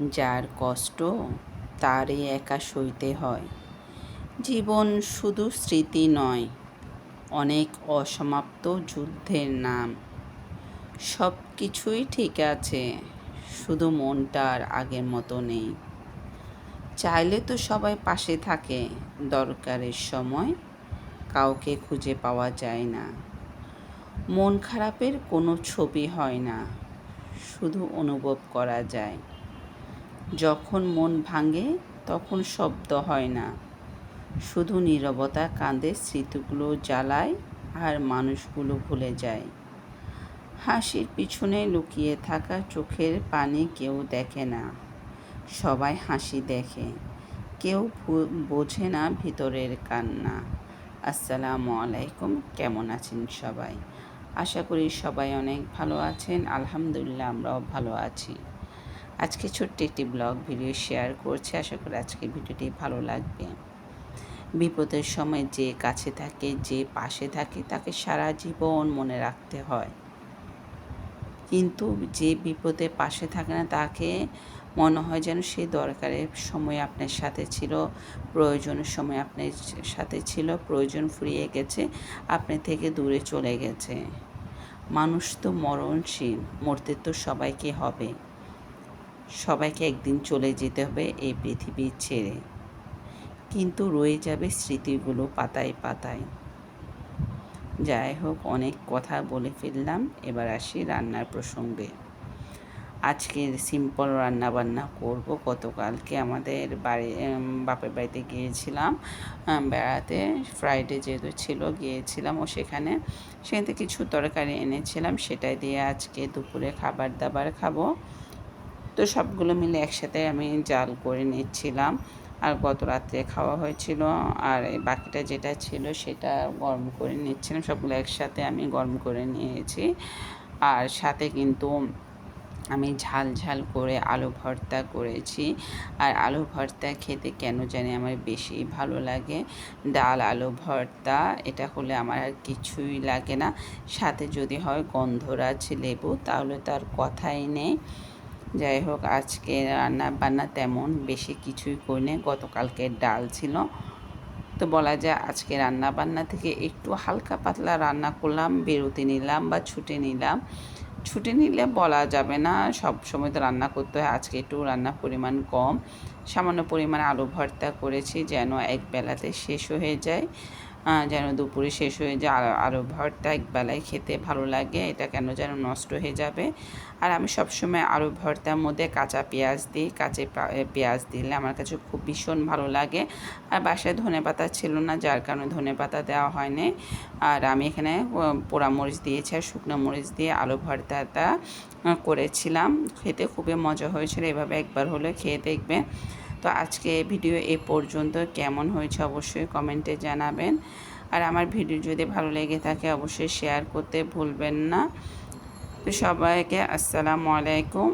যার কষ্ট তারই একা সইতে হয়। জীবন শুধু স্মৃতি নয়, অনেক অসমাপ্ত যুদ্ধের নাম। সব কিছুই ঠিক আছে, শুধু মনটা আর আগের মতো নেই। চাইলে তো সবাই পাশে থাকে, দরকারের সময় কাউকে খুঁজে পাওয়া যায় না। মন খারাপের কোনো ছবি হয় না, শুধু অনুভব করা যায়। যখন মন ভাঙে, তখন শব্দ হয় না। শুধু নীরবতা কাঁদে, স্মৃতিগুলো জ্বালায় আর মানুষগুলো ভুলে যায়। হাসির পিছনে লুকিয়ে থাকা চোখের পানি কেউ দেখে না। সবাই হাসি দেখে। কেউ বোঝে না ভিতরের কান্না। আসসালামু আলাইকুম, কেমন আছেন সবাই? আশা করি সবাই অনেক ভালো আছেন। আলহামদুলিল্লাহ, আমরাও ভালো আছি। আজকে ছোট্ট একটি ব্লগ ভিডিও শেয়ার করছি। আশা করি আজকে ভিডিওটি ভালো লাগবে। বিপদের সময় যে কাছে থাকে, যে পাশে থাকে, তাকে সারা জীবন মনে রাখতে হয়। কিন্তু যে বিপদে পাশে থাকে না, তাকে মনে হয় যেন সে দরকারের সময় আপনার সাথে ছিল প্রয়োজনের সময় আপনার সাথে ছিল, প্রয়োজন ফুরিয়ে গেছে, আপনি থেকে দূরে চলে গেছে। মানুষ তো মরণশীল, মরতে তো সবাইকে হবে। সবাইকে একদিন চলে যেতে হবে এই পৃথিবী ছেড়ে। কিন্তু রয়ে যাবে স্মৃতিগুলো পাতায় পাতায়। যাই হোক, অনেক কথা বলে ফেললাম। এবার আসি রান্নার প্রসঙ্গে। আজকে সিম্পল রান্না বান্না করব। গতকালকে আমাদের বাড়ি বাপের বাড়িতে গিয়েছিলাম। বেড়াতে। ফ্রাইডে যেহেতু ছিল, গিয়েছিলাম ও সেখানে। সেখান থেকে কিছু তরকারি এনেছিলাম। সেটাই দিয়ে আজকে দুপুরে খাবার দাবার খাব। তো সবগুলো মিলে একসাথে আমি জাল করে নিচ্ছিলাম। আর গত রাত্রে খাওয়া হয়েছিল। আর বাকিটা যেটা ছিল সেটা গরম করে নিচ্ছিলাম। সবগুলো একসাথে আমি গরম করে নিয়েছি। আর সাথে কিন্তু আমি ঝাল ঝাল করে আলু ভর্তা করেছি। আর আলু ভর্তা খেতে কেন জানি আমার বেশি ভালো লাগে। ডাল, আলু ভর্তা, এটা হলে আমার আর কিছুই লাগে না। সাথে যদি হয় গন্ধরাজ লেবু, তাহলে তার কথাই নেই। যাই হোক, আজকে রান্না বান্না তেমন বেশি কিছুই করিনি। গতকালকে ডাল ছিল। তো বলা যায় আজকে রান্না বান্না থেকে একটু হালকা পাতলা রান্না করলাম, বেরোতে নিলাম বা ছুটে নিলাম। ছুটে নিলে বলা যাবে না, সব সময় তো রান্না করতে হয়। আজকে একটু রান্নার পরিমাণ কম। সামান্য পরিমাণে আলু ভর্তা করেছি যেন এক বেলাতে শেষ হয়ে যায়। যেন দুপুরে শেষ হয়ে যায়। আলু ভর্তা একবেলায় খেতে ভালো লাগে। এটা কেন যেন নষ্ট হয়ে যাবে। আর আমি সবসময় আলু ভর্তার মধ্যে কাঁচা পেঁয়াজ দিই। কাঁচা পেঁয়াজ দিলে আমার কাছে খুব ভীষণ ভালো লাগে। আর বাসায় ধনে পাতা ছিল না, যার কারণে ধনে পাতা দেওয়া হয়নি। আর আমি এখানে পোড়া মরিচ দিয়েছি আর শুকনো মরিচ দিয়ে আলু ভর্তাটা করেছিলাম। খেতে খুবই মজা হয়েছিল। এভাবে একবার হলে খেয়ে দেখবেন। তো আজকে ভিডিও এ পর্যন্ত। কেমন হয়েছে অবশ্যই কমেন্টে জানাবেন। আর আমার ভিডিও যদি ভালো লেগে থাকে অবশ্যই শেয়ার করতে ভুলবেন না। তো সবাইকে আসসালামু আলাইকুম।